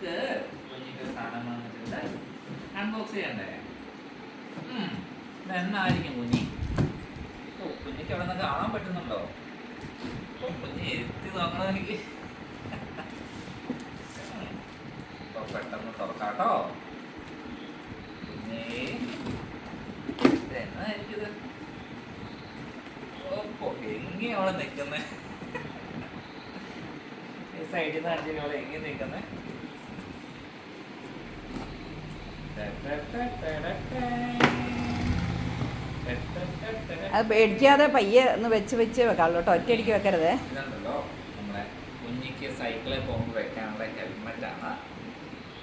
നമുക്ക് സാധനം അൺബോക്സ് ചെയ്യണ്ടേ? എന്നായിരിക്കും കുഞ്ഞി? കുഞ്ഞിക്ക് അവിടെ നിന്ന് കാണാൻ പറ്റുന്നുണ്ടോ? കുഞ്ഞി എത്തി നോക്കണം എനിക്ക്? പെട്ടെന്ന് തുറക്കാട്ടോ. കുഞ്ഞേ ഇത് എന്നായിരിക്കും ഇത്? ഓ എങ്ങനെ അവളെ നിൽക്കുന്നേ? ഈ സൈഡിൽ നിന്ന് അടിച്ചിട്ട് അവിടെ എങ്ങനെ നിൽക്കുന്നേ? അത് പേടിക്കാതെ പയ്യെ ഒന്ന് വെച്ച് വെച്ച് വെക്കാം കേട്ടോ. ഒറ്റയടിക്ക് വെക്കരുത്. ഇതുണ്ടല്ലോ നമ്മളെ കുഞ്ഞിക്ക് സൈക്കിളിൽ പോകുമ്പോൾ വെക്കാനുള്ള ഹെൽമെറ്റാണ് ആണ്.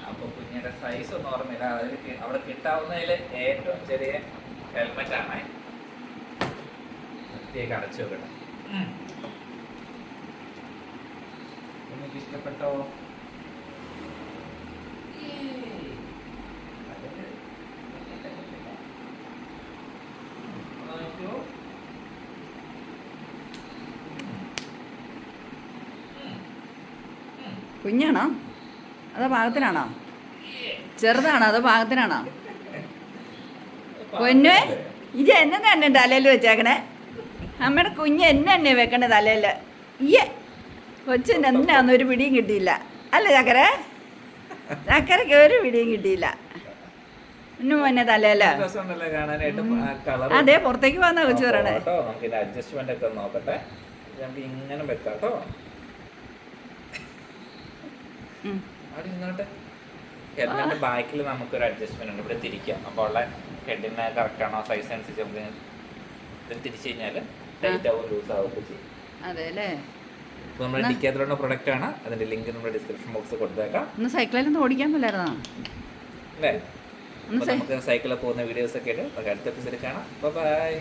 കുഞ്ഞിന്റെ കുഞ്ഞിന്റെ സൈസ് ഒന്നും ഓർമ്മയില്ല. അതിൽ അവിടെ കിട്ടാവുന്നതിൽ ഏറ്റവും ചെറിയ ഹെൽമെറ്റാണ് വൃത്തിയൊക്കെ അടച്ചു വെക്കട്ടെ. കുഞ്ഞിക്ക് ഇഷ്ടപ്പെട്ടോ? കുഞ്ഞാണോ? അതോ പാകത്തിനാണോ ചെറുതാണോ അതോ പാകത്തിനാണോ പൊന്നു ഇത് എന്നെ തന്നെ തലയിൽ വെച്ചേക്കണേ? അമ്മയുടെ കുഞ്ഞ് എന്നെ തന്നെ വെക്കണേ തലയിൽ. ഇയ്യേ കൊച്ചിന് എന്നാന്ന് ഒരു പിടിയും കിട്ടിയില്ല. അല്ല ചക്കരെ? ചക്കരയ്ക്ക് ഒരു പിടിയും കിട്ടിയില്ല. ഇന്നു കാണാനായിട്ട്. കളർ അതെ പുറത്തേക്ക് വന്നാ കൊച്ചു പറയണേ. അഡ്ജസ്റ്റ്മെന്റ് ഒക്കെ നോക്കട്ടെ. നമുക്ക് ഇങ്ങനെ വെക്കാം കേട്ടോ. അവിടെ നിന്നോട്ടെ ഹെഡിന്റെ ബാക്കിൽ നമുക്കൊരു അഡ്ജസ്റ്റ്മെന്റ് ഉണ്ട്. ഇവിടെ തിരിക്കാം. അപ്പോൾ ഉള്ള ഹെഡിന് കറക്റ്റ് ആണോ? സൈസ് അനുസരിച്ച് നമുക്ക് ഇത് തിരിച്ചു കഴിഞ്ഞാൽ ടൈറ്റ് ആവും ലൂസ് ആവുകയൊക്കെ ചെയ്യും. അതെ അല്ലേ നമ്മുടെ ഡിക്കാത്തിലുള്ള പ്രൊഡക്റ്റ് ആണ്. അതിന്റെ ലിങ്ക് നമ്മുടെ ഡിസ്ക്രിപ്ഷൻ ബോക്സ് കൊടുത്തേക്കാം. ഒന്ന് സൈക്കിളിൽ ഓടിക്കാൻ പറ്റായിരുന്നോ അല്ലേ? നമുക്ക് സൈക്കിളിൽ പോകുന്ന വീഡിയോസ് ഒക്കെ ആയിട്ട് അടുത്ത എപ്പിസോഡിൽ കാണാം. ബൈ